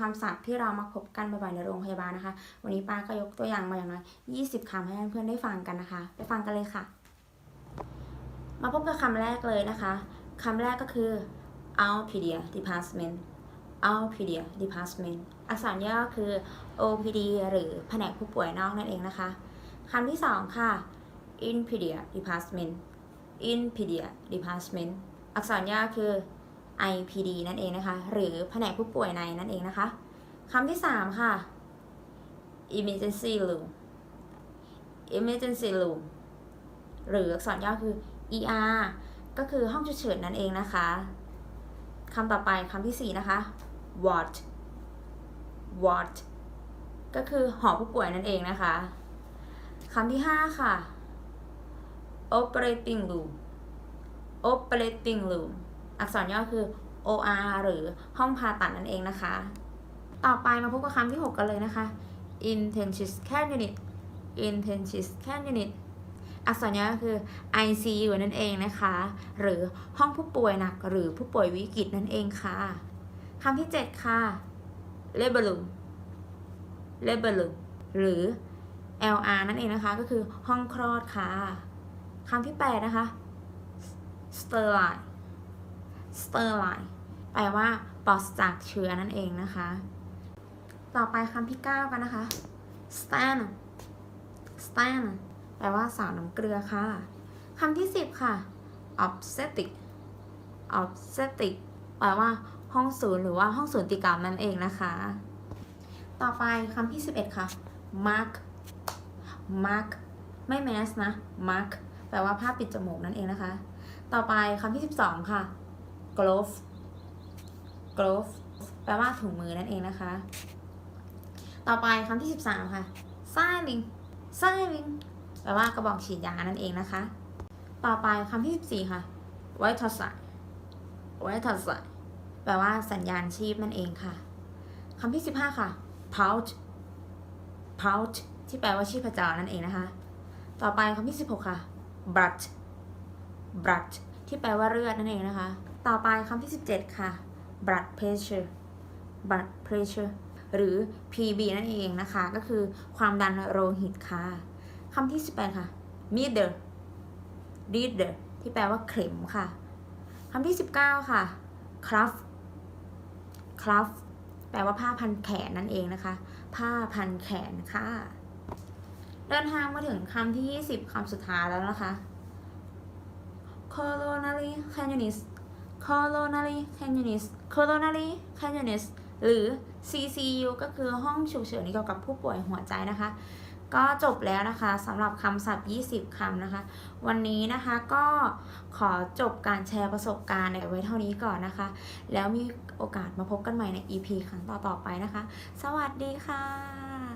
คำศัพท์ที่เรามาพบกันบ่อยๆในโรงพยาบาลนะคะ วันนี้ป้าก็ยกตัวอย่างมาอย่างน้อย 20 คำให้เพื่อนๆได้ฟังกันนะคะ ไปฟังกันเลยค่ะ มาพบกับคำแรกเลยนะคะ คำแรกก็คือ Outpedia Department Outpedia Department อักษรย่อคือ OPD หรือแผนกผู้ป่วยนอกนั่นเองนะคะ คำที่สองค่ะ Inpedia Department Inpedia Department อักษรย่อคือ IPD นั่นเองนะคะ หรือแผนกผู้ป่วยในนั่นเองนะคะคำที่สามค่ะ Emergency Room Emergency Room หรืออักษรย่อคือ ER ก็คือห้องฉุกเฉินนั่นเองนะคะคำต่อไปคำที่สี่นะคะ ward ward ก็คือหอผู้ป่วยนั่นเองนะคะคำที่ห้าค่ะ operating room operating room อักษรย่อคือ OR หรือห้องผ่าตัดนั่นเองนะคะ ต่อไปมาพบกับคำที่ 6 กันเลยนะคะ intensive care unit intensive care unit อักษรย่อก็คือ ICU นั่นเองนะคะ หรือห้องผู้ป่วยหนัก หรือผู้ป่วยวิกฤตนั่นเองค่ะคำที่ 7 ค่ะ labor room labor room หรือ LR นั่นเองนะคะ ก็คือห้องคลอดค่ะคำที่ 8 นะคะ sterile sterile แปลว่าปลอดจากเชื้อนั่นเองนะคะ ต่อไปคำที่ 9 กันนะคะ stan stan แปลว่าสาวน้ำเกลือค่ะคำที่ 10 ค่ะ obstetric obstetric แปลว่าห้องศูนย์หรือว่าห้องสูติกรรมนั่นเองนะคะ ต่อไปคำที่ 11 ค่ะ mark mark ไม่ mask นะ mark แปลว่าผ้าปิดจมูกนั่นเองนะคะ ต่อไปคำที่ 12 ค่ะ glove glove แปลว่าถุงมือนั่นเองนะคะ ต่อไปคำที่ 13 ค่ะ saline saline แปลว่ากระบอกฉีดยานั่นเองนะคะ ต่อไปคำที่ 14 ค่ะ vital sign vital sign แปลว่าสัญญาณชีพนั่นเองค่ะคำที่ 15 ค่ะ pulse pulse ที่แปลว่าชีพจรนั่นเองนะคะ ต่อไปคำที่ 16 ค่ะ blood blood ที่แปลว่าเลือดนั่นเองนะคะ ต่อไปคำที่ 17 ค่ะ blood pressure blood pressure หรือ PB นั่นเองนะคะ ก็คือความดันโลหิตค่ะคำที่ 18 ค่ะ needle needle ที่แปลว่าเข็มค่ะคำที่ 19 ค่ะ cuff cuff แปลว่าผ้าพันแขนนั่นเองนะคะ ผ้าพันแขนค่ะ เดินทางมาถึงคำที่ 20คำสุดท้ายแล้วนะคะ coronary canyonis coronary canyonis coronary canyonis หรือ CCU ก็คือห้องฉุกเฉินเกี่ยวกับผู้ป่วยหัวใจนะคะ ก็จบแล้วนะคะสำหรับคำศัพท์ 20 คำนะคะ วันนี้นะคะก็ขอจบการแชร์ประสบการณ์ไว้เท่านี้ก่อนนะคะ แล้วมีโอกาสมาพบกันใหม่ใน EP ครั้งต่อๆไปนะคะ สวัสดีค่ะ